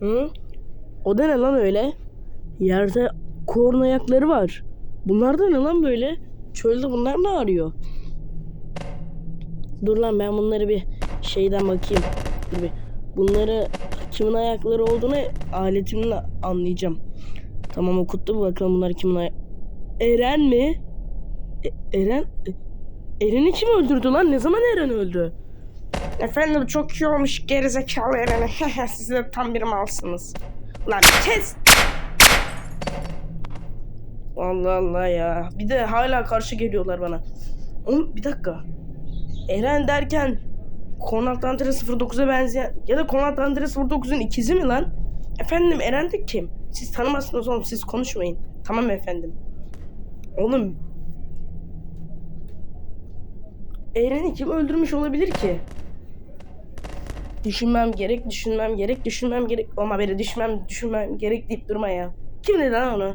Hı? O da ne lan öyle? Yerde korna ayakları var. Bunlar da ne lan böyle? Çölde bunlar ne arıyor? Dur lan ben bunları bir şeyden bakayım. Bir. Bunları kimin ayakları olduğunu aletimle anlayacağım. Tamam okuttu bakalım bunlar kimin ayak... Eren mi? E- Eren? E- Eren'i kim öldürdü lan? Ne zaman Eren öldü? Efendim çok iyi olmuş gerizekalı Eren'e. Siz de tam bir malsınız. Lan kes. Allah Allah ya. Bir de hala karşı geliyorlar bana. Oğlum bir dakika. Eren derken Konrad Dantere 09'a benzeyen ya da Konrad Dantere 09'un ikizi mi lan? Efendim Eren de kim? Siz tanımazsınız oğlum siz konuşmayın. Tamam efendim. Oğlum Eren'i kim öldürmüş olabilir ki? Düşünmem gerek, düşünmem gerek, düşünmem gerek. Ama beni düşünmem, düşünmem gerek deyip durma ya. Kim dedi lan onu?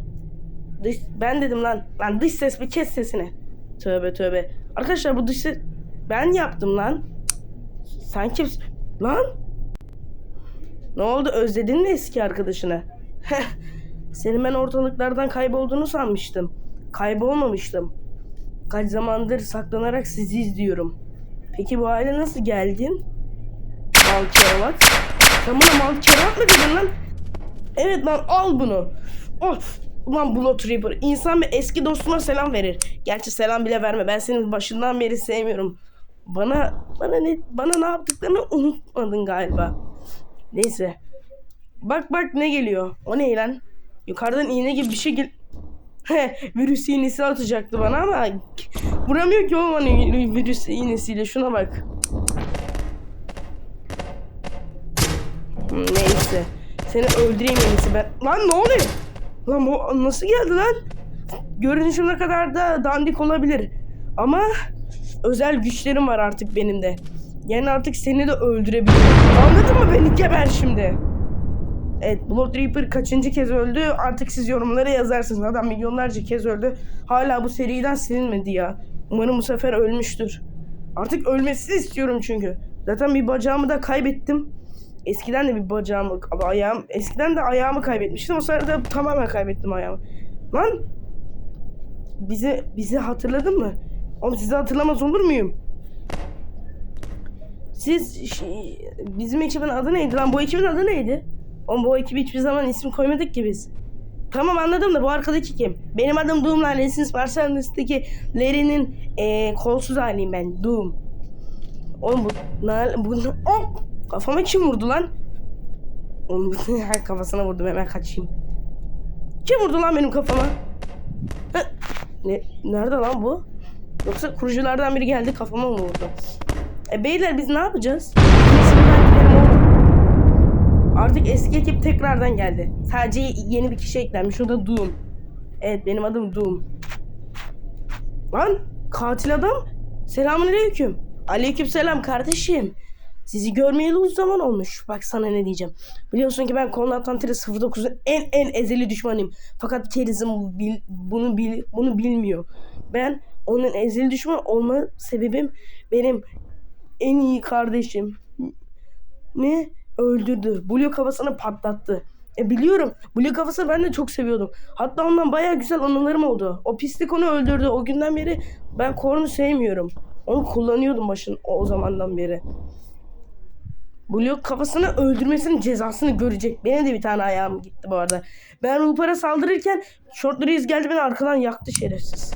Dış, ben dedim lan. Lan dış ses bir kes sesini. Tövbe tövbe. Arkadaşlar bu dış ses... Ben yaptım lan. Sen kimsin? Lan? Ne oldu özledin mi eski arkadaşını? Heh. Senin ben ortalıklardan kaybolduğunu sanmıştım. Kaybolmamıştım. Kaç zamandır saklanarak sizi izliyorum. Peki bu hale nasıl geldin? Mal keravat. Sen bana mal keravat mı dedin lan? Evet lan al bunu. Of. Ulan Blood Reaper. İnsan bir eski dostuna selam verir. Gerçi selam bile verme. Ben senin başından beri sevmiyorum. Bana bana ne bana ne yaptıklarını unutmadın galiba. Neyse. Bak bak ne geliyor. O ne lan? Yukarıdan iğne gibi bir şey gel... Virüs iğnesi atacaktı bana ama vuramıyor ki oğlum hani virüs iğnesiyle şuna bak. Neyse. Seni öldüreyim en iyisi ben. Lan ne oluyor? Lan bu nasıl geldi lan? Görünüşüm ne kadar da dandik olabilir. Ama özel güçlerim var artık benim de. Yani artık seni de öldürebilirim. Anladın mı beni? Geber şimdi. Evet Blood Reaper kaçıncı kez öldü? Artık siz yorumlara yazarsınız. Adam milyonlarca kez öldü. Hala bu seriden silinmedi ya. Umarım bu sefer ölmüştür. Artık ölmesini istiyorum çünkü. Zaten bir bacağımı da kaybettim. Eskiden de bir bacağımı, ayağım, eskiden de ayağımı kaybetmiştim. O sırada tamamen kaybettim ayağımı. Lan! Bizi, bizi hatırladın mı? Oğlum sizi hatırlamaz olur muyum? Siz şey, bizim ekibin adı neydi lan? Bu ekibin adı neydi? Oğlum bu ekibi hiçbir zaman isim koymadık ki biz. Tamam anladım da bu arkadaki kim? Benim adım Doom lan. Lessons Marcel'daki Larry'nin eee kolsuz haliyim ben. Doom. Oğlum bu... Na, bu oh! Kafama kim vurdu lan? Bu- kafasına vurdum hemen kaçayım. Kim vurdu lan benim kafama? Ne, nerede lan bu? Yoksa kuruculardan biri geldi kafama mı vurdu? E beyler biz ne yapacağız? Artık eski ekip tekrardan geldi. Sadece yeni bir kişi eklenmiş. O da Doom. Evet benim adım Doom. Lan katil adam. Selamünaleyküm. Aleykümselam kardeşim. Sizi görmeyeli uzun zaman olmuş. Bak sana ne diyeceğim. Biliyorsun ki ben Konrad Tantere 09'un en en ezeli düşmanıyım. Fakat Keriz'in bu bil- bunu bil, bunu bilmiyor. Ben onun ezeli düşman olma sebebim benim en iyi kardeşim. Ne? Öldürdü. Blue kafasını patlattı. E biliyorum. Blue kafasını ben de çok seviyordum. Hatta ondan baya güzel anılarım oldu. O pislik onu öldürdü. O günden beri ben Korn'u sevmiyorum. Onu kullanıyordum başın o zamandan beri. Blue kafasını öldürmesinin cezasını görecek. Benim de bir tane ayağım gitti bu arada. Ben Rupar'a saldırırken Short Reis geldi beni arkadan yaktı şerefsiz.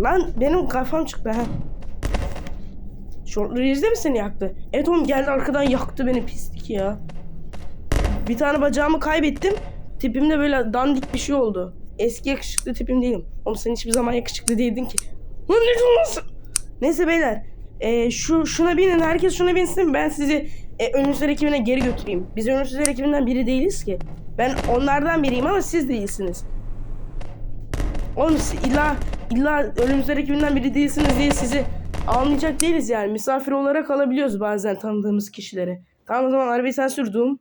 Lan benim kafam çıktı ha. Short Reis de mi seni yaktı? Evet oğlum geldi arkadan yaktı beni pislik ya. Bir tane bacağımı kaybettim. Tipimde böyle dandik bir şey oldu. Eski yakışıklı tipim değilim. Oğlum sen hiçbir zaman yakışıklı değildin ki. Lan ne diyorsun? Neyse beyler. E, şu şuna binin. Herkes şuna binsin. Ben sizi e, Ölümsüzler ekibine geri götüreyim. Biz Ölümsüzler ekibinden biri değiliz ki. Ben onlardan biriyim ama siz değilsiniz. Oğlum illa illa Ölümsüzler ekibinden biri değilsiniz diye sizi almayacak değiliz yani. Misafir olarak alabiliyoruz bazen tanıdığımız kişileri. Tamam o zaman arabayı sen sürdüm.